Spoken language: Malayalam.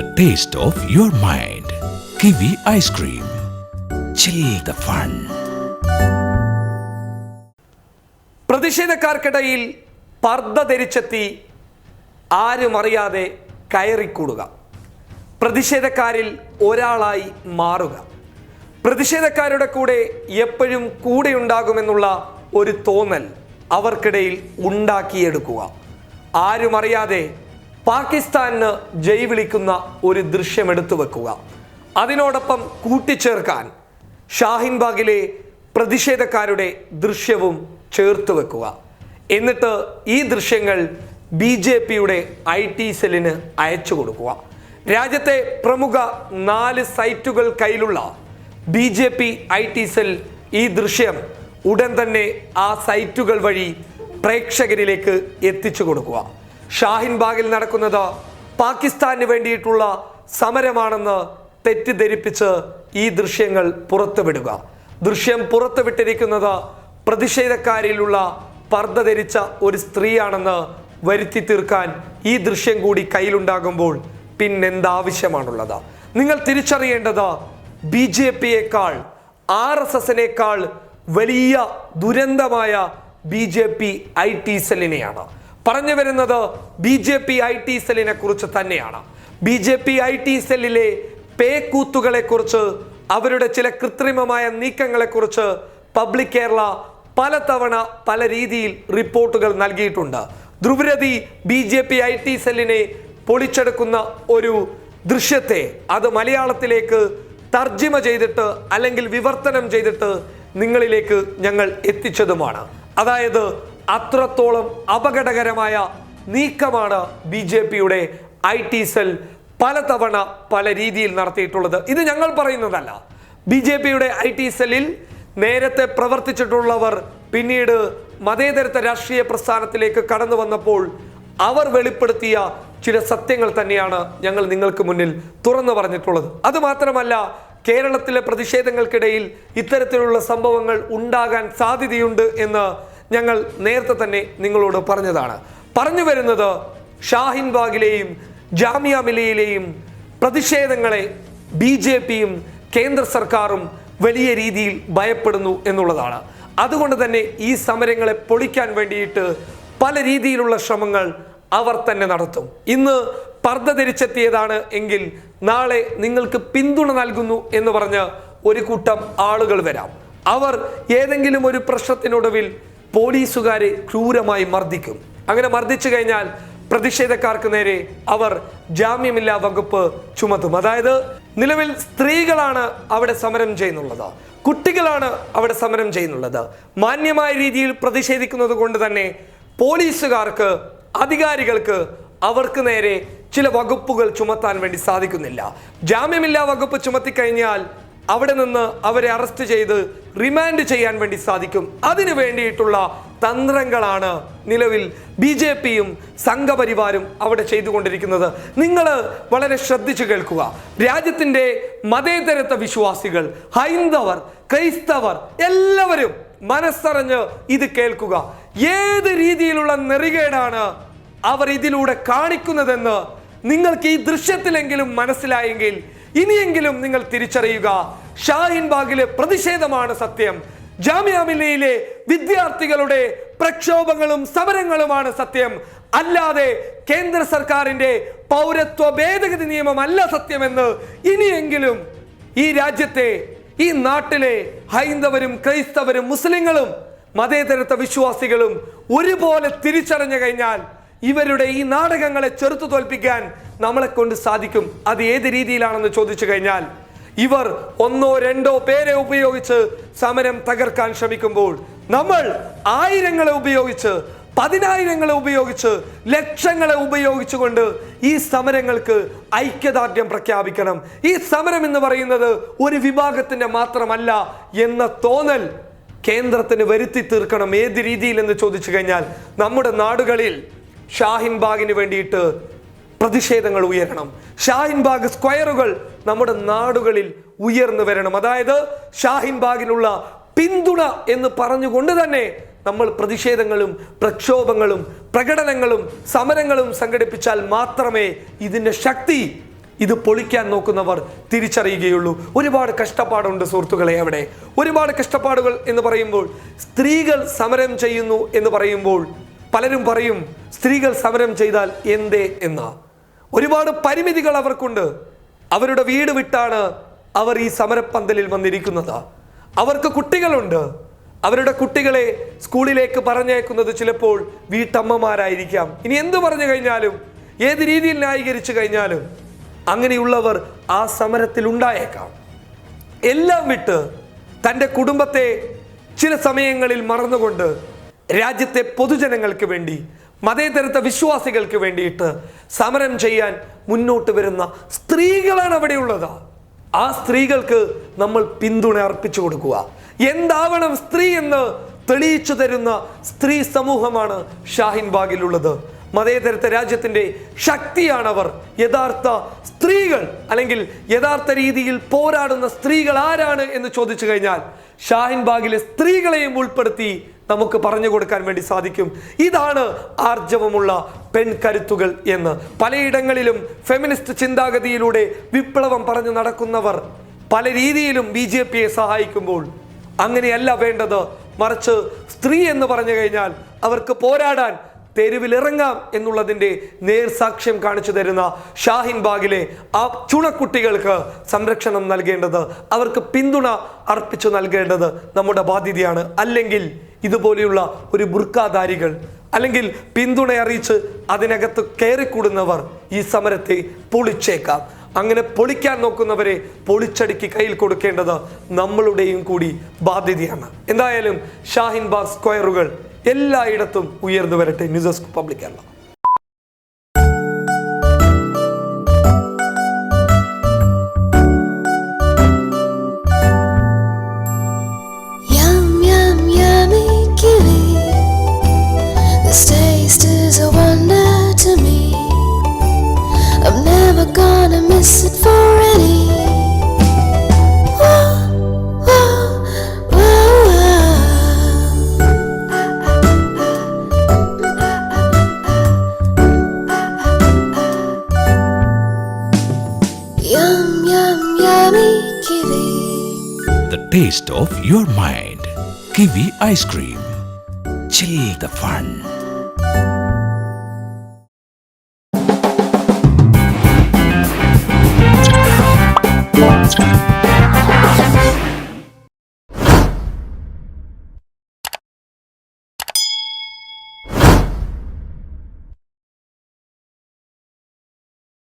the taste of your mind. Kiwi ice cream. Chill the fun. പ്രതിഷേധക്കാർക്കിടയിൽ പർദ്ദ ധരിച്ചെത്തി ആരും അറിയാതെ കയറിക്കൂടുക പ്രതിഷേധക്കാരിൽ ഒരാളായി മാറുക പ്രതിഷേധക്കാരുടെ കൂടെ എപ്പോഴും കൂടെയുണ്ടാകുമെന്നുള്ള ഒരു തോന്നൽ അവർക്കിടയിൽ ഉണ്ടാക്കിയെടുക്കുക ആരും അറിയാതെ പാകിസ്ഥാന് ജയ് വിളിക്കുന്ന ഒരു ദൃശ്യം എടുത്തു വെക്കുക. അതിനോടൊപ്പം കൂട്ടിച്ചേർക്കാൻ ഷാഹിൻബാഗിലെ പ്രതിഷേധക്കാരുടെ ദൃശ്യവും ചേർത്ത് വെക്കുക. എന്നിട്ട് ഈ ദൃശ്യങ്ങൾ ബി ജെ പിയുടെ ഐ ടി സെല്ലിന് അയച്ചു കൊടുക്കുക. രാജ്യത്തെ പ്രമുഖ നാല് സൈറ്റുകൾ കയ്യിലുള്ള B J P I T cell ഈ ദൃശ്യം ഉടൻ തന്നെ ആ സൈറ്റുകൾ വഴി പ്രേക്ഷകരിലേക്ക് എത്തിച്ചു കൊടുക്കുക. ഷാഹിൻ ബാഗിൽ നടക്കുന്നത് പാകിസ്ഥാന് വേണ്ടിയിട്ടുള്ള സമരമാണെന്ന് തെറ്റിദ്ധരിപ്പിച്ച് ഈ ദൃശ്യങ്ങൾ പുറത്തുവിടുക. ദൃശ്യം പുറത്തുവിട്ടിരിക്കുന്നത് പ്രതിഷേധക്കാരിലുള്ള പർദ്ദ ധരിച്ച ഒരു സ്ത്രീയാണെന്ന് വരുത്തി തീർക്കാൻ ഈ ദൃശ്യം കൂടി കയ്യിലുണ്ടാകുമ്പോൾ പിന്നെന്താവശ്യമാണുള്ളത്? നിങ്ങൾ തിരിച്ചറിയേണ്ടത് ബി ജെ പിയേക്കാൾ ആർ എസ് എസിനേക്കാൾ വലിയ ദുരന്തമായ B J P I T സെല്ലിനെയാണ്. പറഞ്ഞു വരുന്നത് B J P I T സെല്ലിനെ കുറിച്ച് തന്നെയാണ്. B J P I T സെല്ലിലെ പേ കൂത്തുകളെ കുറിച്ച് അവരുടെ ചില കൃത്രിമമായ നീക്കങ്ങളെ കുറിച്ച് പബ്ലിക് കേരള പലതവണ പല രീതിയിൽ റിപ്പോർട്ടുകൾ നൽകിയിട്ടുണ്ട്. Dhruv Rathee B J P I T സെല്ലിനെ പൊളിച്ചെടുക്കുന്ന ഒരു ദൃശ്യത്തെ അത് മലയാളത്തിലേക്ക് തർജിമ ചെയ്തിട്ട് അല്ലെങ്കിൽ വിവർത്തനം ചെയ്തിട്ട് നിങ്ങളിലേക്ക് ഞങ്ങൾ എത്തിച്ചതുമാണ്. അതായത് അത്രത്തോളം അപകടകരമായ നീക്കമാണ് ബി ജെ പിയുടെ ഐ ടി സെൽ പലതവണ പല രീതിയിൽ നടത്തിയിട്ടുള്ളത്. ഇത് ഞങ്ങൾ പറയുന്നതല്ല. ബി ജെ പിയുടെ ഐ ടി സെല്ലിൽ നേരത്തെ പ്രവർത്തിച്ചിട്ടുള്ളവർ പിന്നീട് മതേതരത്വ രാഷ്ട്രീയ പ്രസ്ഥാനത്തിലേക്ക് കടന്നു വന്നപ്പോൾ അവർ വെളിപ്പെടുത്തിയ ചില സത്യങ്ങൾ തന്നെയാണ് ഞങ്ങൾ നിങ്ങൾക്ക് മുന്നിൽ തുറന്നു പറഞ്ഞിട്ടുള്ളത്. അതുമാത്രമല്ല കേരളത്തിലെ പ്രതിഷേധങ്ങൾക്കിടയിൽ ഇത്തരത്തിലുള്ള സംഭവങ്ങൾ ഉണ്ടാകാൻ സാധ്യതയുണ്ട് എന്ന് ഞങ്ങൾ നേരത്തെ തന്നെ നിങ്ങളോട് പറഞ്ഞതാണ്. പറഞ്ഞു വരുന്നത് ഷാഹിൻ ബാഗിലെയും ജാമിയ മിലയിലെയും പ്രതിഷേധങ്ങളെ ബി ജെ പിയും കേന്ദ്ര സർക്കാരും വലിയ രീതിയിൽ ഭയപ്പെടുന്നു എന്നുള്ളതാണ്. അതുകൊണ്ട് തന്നെ ഈ സമരങ്ങളെ പൊളിക്കാൻ വേണ്ടിയിട്ട് പല രീതിയിലുള്ള ശ്രമങ്ങൾ അവർ തന്നെ നടത്തും. ഇന്ന് പർദ്ദ ധരിച്ചെത്തിയതാണ് എങ്കിൽ നാളെ നിങ്ങൾക്ക് പിന്തുണ നൽകുന്നു എന്ന് പറഞ്ഞ് ഒരു കൂട്ടം ആളുകൾ വരാം. അവർ ഏതെങ്കിലും ഒരു പ്രശ്നത്തിനൊടുവിൽ പോലീസുകാരെ ക്രൂരമായി മർദ്ദിക്കും. അങ്ങനെ മർദ്ദിച്ചു കഴിഞ്ഞാൽ പ്രതിഷേധക്കാർക്ക് നേരെ അവർ ജാമ്യമില്ലാ വകുപ്പ് ചുമത്തും. അതായത് നിലവിൽ സ്ത്രീകളാണ് അവിടെ സമരം ചെയ്യുന്നുള്ളത്. കുട്ടികളാണ് അവിടെ സമരം ചെയ്യുന്നുള്ളത്. മാന്യമായ രീതിയിൽ പ്രതിഷേധിക്കുന്നത് കൊണ്ട് തന്നെ പോലീസുകാർക്ക് അധികാരികൾക്ക് അവർക്ക് നേരെ ചില വകുപ്പുകൾ ചുമത്താൻ വേണ്ടി സാധിക്കുന്നില്ല. ജാമ്യമില്ലാ വകുപ്പ് ചുമത്തിക്കഴിഞ്ഞാൽ അവിടെ നിന്ന് അവരെ അറസ്റ്റ് ചെയ്ത് റിമാൻഡ് ചെയ്യാൻ വേണ്ടി സാധിക്കും. അതിനു വേണ്ടിയിട്ടുള്ള തന്ത്രങ്ങളാണ് നിലവിൽ ബി ജെ പിയും സംഘപരിവാരും അവിടെ ചെയ്തുകൊണ്ടിരിക്കുന്നത്. നിങ്ങൾ വളരെ ശ്രദ്ധിച്ചു കേൾക്കുക. രാജ്യത്തിന്റെ മതേതരത്വ വിശ്വാസികൾ ഹൈന്ദവർ ക്രൈസ്തവർ എല്ലാവരും മനസ്സറിഞ്ഞ് ഇത് കേൾക്കുക. ഏത് രീതിയിലുള്ള നെറികേടാണ് അവർ ഇതിലൂടെ കാണിക്കുന്നതെന്ന് നിങ്ങൾക്ക് ഈ ദൃശ്യത്തിലെങ്കിലും മനസ്സിലായെങ്കിൽ ഇനിയെങ്കിലും നിങ്ങൾ തിരിച്ചറിയുക. ഷാഹിൻ ബാഗിലെ പ്രതിഷേധമാണ് സത്യം. ജാമ്യ വിദ്യാർത്ഥികളുടെ പ്രക്ഷോഭങ്ങളും സമരങ്ങളുമാണ് സത്യം. അല്ലാതെ കേന്ദ്ര സർക്കാരിന്റെ പൗരത്വ ഭേദഗതി നിയമമല്ല സത്യമെന്ന് ഇനിയെങ്കിലും ഈ രാജ്യത്തെ ഈ നാട്ടിലെ ഹൈന്ദവരും ക്രൈസ്തവരും മുസ്ലിങ്ങളും മതേതരത്വ വിശ്വാസികളും ഒരുപോലെ തിരിച്ചറിഞ്ഞു കഴിഞ്ഞാൽ ഇവരുടെ ഈ നാടകങ്ങളെ ചെറുത്തു തോൽപ്പിക്കാൻ നമ്മളെ കൊണ്ട് സാധിക്കും. അത് ഏത് രീതിയിലാണെന്ന് ചോദിച്ചു കഴിഞ്ഞാൽ ഇവർ ഒന്നോ രണ്ടോ പേരെ ഉപയോഗിച്ച് സമരം തകർക്കാൻ ശ്രമിക്കുമ്പോൾ നമ്മൾ ആയിരങ്ങളെ ഉപയോഗിച്ച് പതിനായിരങ്ങളെ ഉപയോഗിച്ച് ലക്ഷങ്ങളെ ഉപയോഗിച്ചുകൊണ്ട് ഈ സമരങ്ങൾക്ക് ഐക്യദാർഢ്യം പ്രഖ്യാപിക്കണം. ഈ സമരം എന്ന് പറയുന്നത് ഒരു വിഭാഗത്തിന്റെ മാത്രമല്ല എന്ന തോന്നൽ കേന്ദ്രത്തിന് വരുത്തി തീർക്കണം ഏത് രീതിയിൽ എന്ന് ചോദിച്ചു കഴിഞ്ഞാൽ നമ്മുടെ നാടുകളിൽ ഷാഹിൻ ബാഗിന് വേണ്ടിയിട്ട് പ്രതിഷേധങ്ങൾ ഉയരണം. ഷാഹിൻബാഗ് സ്ക്വയറുകൾ നമ്മുടെ നാടുകളിൽ ഉയർന്നു വരണം. അതായത് ഷാഹിൻ ബാഗിനുള്ള പിന്തുണ എന്ന് പറഞ്ഞുകൊണ്ട് തന്നെ നമ്മൾ പ്രതിഷേധങ്ങളും പ്രക്ഷോഭങ്ങളും പ്രകടനങ്ങളും സമരങ്ങളും സംഘടിപ്പിച്ചാൽ മാത്രമേ ഇതിന്റെ ശക്തി ഇത് പൊളിക്കാൻ നോക്കുന്നവർ തിരിച്ചറിയുകയുള്ളൂ. ഒരുപാട് കഷ്ടപ്പാടുണ്ട് സുഹൃത്തുക്കളെ അവിടെ. ഒരുപാട് കഷ്ടപ്പാടുകൾ എന്ന് പറയുമ്പോൾ സ്ത്രീകൾ സമരം ചെയ്യുന്നു എന്ന് പറയുമ്പോൾ പലരും പറയും സ്ത്രീകൾ സമരം ചെയ്താൽ എന്തേ എന്ന. ഒരുപാട് പരിമിതികൾ അവർക്കുണ്ട്. അവരുടെ വീട് വിട്ടാണ് അവർ ഈ സമരപ്പന്തലിൽ വന്നിരിക്കുന്നത്. അവർക്ക് കുട്ടികളുണ്ട്. അവരുടെ കുട്ടികളെ സ്കൂളിലേക്ക് പറഞ്ഞയക്കുന്നത് ചിലപ്പോൾ വീട്ടമ്മമാരായിരിക്കാം. ഇനി എന്തു പറഞ്ഞു കഴിഞ്ഞാലും ഏത് രീതിയിൽ ന്യായീകരിച്ചു കഴിഞ്ഞാലും അങ്ങനെയുള്ളവർ ആ സമരത്തിൽ ഉണ്ടായേക്കാം. എല്ലാം വിട്ട് തന്റെ കുടുംബത്തെ ചില സമയങ്ങളിൽ മറന്നുകൊണ്ട് രാജ്യത്തെ പൊതുജനങ്ങൾക്ക് വേണ്ടി മതേതരത്വ വിശ്വാസികൾക്ക് വേണ്ടിയിട്ട് സമരം ചെയ്യാൻ മുന്നോട്ട് വരുന്ന സ്ത്രീകളാണ് അവിടെയുള്ളത്. ആ സ്ത്രീകൾക്ക് നമ്മൾ പിന്തുണ അർപ്പിച്ചു കൊടുക്കുക. എന്താവണം സ്ത്രീ എന്ന് തെളിയിച്ചു തരുന്ന സ്ത്രീ സമൂഹമാണ് ഷാഹിൻ ബാഗിലുള്ളത്. മതേതരത്വ രാജ്യത്തിന്റെ ശക്തിയാണവർ. യഥാർത്ഥ സ്ത്രീകൾ അല്ലെങ്കിൽ യഥാർത്ഥ രീതിയിൽ പോരാടുന്ന സ്ത്രീകൾ ആരാണ് എന്ന് ചോദിച്ചു കഴിഞ്ഞാൽ ഷാഹിൻ ബാഗിലെ സ്ത്രീകളെയും ഉൾപ്പെടുത്തി നമുക്ക് പറഞ്ഞു കൊടുക്കാൻ വേണ്ടി സാധിക്കും. ഇതാണ് ആർജവമുള്ള പെൺകരുത്തുകൾ എന്ന്. പലയിടങ്ങളിലും ഫെമിനിസ്റ്റ് ചിന്താഗതിയിലൂടെ വിപ്ലവം പറഞ്ഞു നടക്കുന്നവർ പല രീതിയിലും ബി ജെ പിയെ സഹായിക്കുമ്പോൾ അങ്ങനെയല്ല വേണ്ടത്. മറിച്ച് സ്ത്രീ എന്ന് പറഞ്ഞു കഴിഞ്ഞാൽ അവർക്ക് പോരാടാൻ തെരുവിലിറങ്ങാം എന്നുള്ളതിന്റെ നേർസാക്ഷ്യം കാണിച്ചു തരുന്ന ഷാഹിൻ ബാഗിലെ ആ ചുണക്കുട്ടികൾക്ക് സംരക്ഷണം നൽകേണ്ടത്. അവർക്ക് പിന്തുണ അർപ്പിച്ചു നൽകേണ്ടത് നമ്മുടെ ബാധ്യതയാണ്. അല്ലെങ്കിൽ ഇതുപോലെയുള്ള ഒരു ബുർക്കാധാരികൾ അല്ലെങ്കിൽ പിന്തുണ അറിയിച്ച് അതിനകത്ത് കയറിക്കൂടുന്നവർ ഈ സമരത്തെ പൊളിച്ചേക്കാം. അങ്ങനെ പൊളിക്കാൻ നോക്കുന്നവരെ പൊളിച്ചടുക്കി കയ്യിൽ കൊടുക്കേണ്ടത് നമ്മളുടെയും കൂടി ബാധ്യതയാണ്. എന്തായാലും ഷാഹിൻ ബാഗ് സ്ക്വയറുകൾ എല്ലായിടത്തും ഉയർന്നു വരട്ടെ news desk public never gonna miss it for kiwi. The taste of your mind. Kiwi ice cream. Chill the fun.